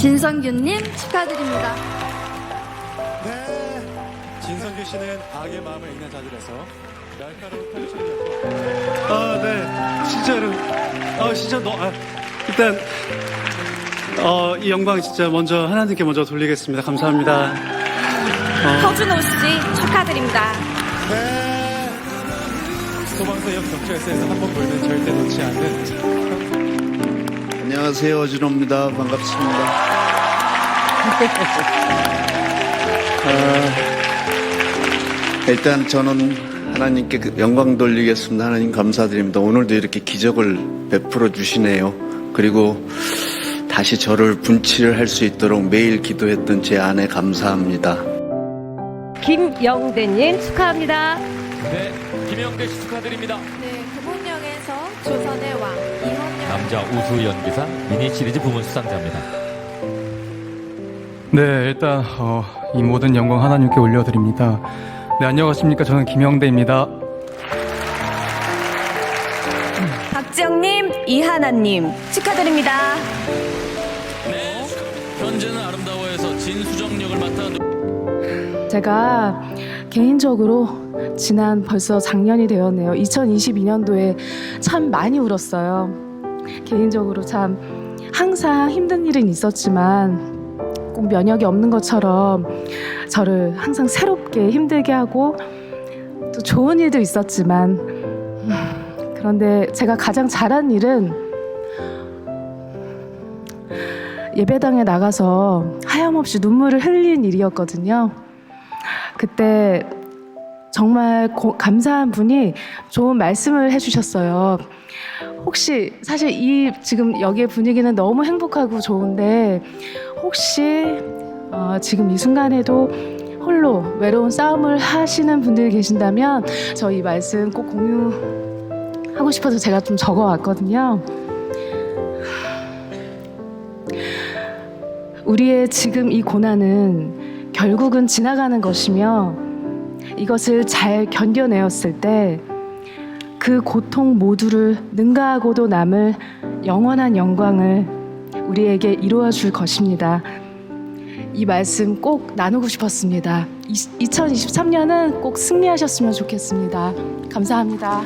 진성균님 축하드립니다. 네. 진성규 씨는 악의 마음을 읽는 자들에서 날카로운 편집이었고. 아, 네. 진짜로. 아, 진짜 너, 아, 일단, 어, 이 영광 진짜 먼저 하나님께 먼저 돌리겠습니다. 감사합니다. 허준호 씨 축하드립니다. 네. 소방서역 경찰서에서 한번 보이면 절대 놓지 않는 안녕하세요. 어진호입니다. 반갑습니다. 아, 일단 저는 하나님께 그 영광 돌리겠습니다. 하나님 감사드립니다. 오늘도 이렇게 기적을 베풀어 주시네요. 그리고 다시 저를 분치를 할 수 있도록 매일 기도했던 제 아내 감사합니다. 김영대님 축하합니다. 네, 김영대 씨 축하드립니다. 네, 왕 이헌령 남자 우수 연기사 미니 시리즈 부문 수상자입니다. 네, 일단 어, 이 모든 영광 하나님께 올려드립니다. 네, 안녕하십니까? 저는 김영대입니다. 박지영님, 이하나님 축하드립니다. 네, 현재는 아름다워에서 진수정 역을 맡아 제가 개인적으로 지난 벌써 작년이 되었네요. 2022년도에 참 많이 울었어요. 개인적으로 참 항상 힘든 일은 있었지만 꼭 면역이 없는 것처럼 저를 항상 새롭게 힘들게 하고 또 좋은 일도 있었지만 음, 그런데 제가 가장 잘한 일은 예배당에 나가서 하염없이 눈물을 흘린 일이었거든요. 그때 정말 고- 감사한 분이 좋은 말씀을 해주셨어요. 혹시 사실 이 지금 여기의 분위기는 너무 행복하고 좋은데 혹시 어, 지금 이 순간에도 홀로 외로운 싸움을 하시는 분들이 계신다면 저이 말씀 꼭 공유하고 싶어서 제가 좀 적어왔거든요. 우리의 지금 이 고난은 결국은 지나가는 것이며 이것을 잘 견뎌내었을 때 그 고통 모두를 능가하고도 남을 영원한 영광을 우리에게 이루어 줄 것입니다. 이 말씀 꼭 나누고 싶었습니다. 2023년은 꼭 승리하셨으면 좋겠습니다. 감사합니다.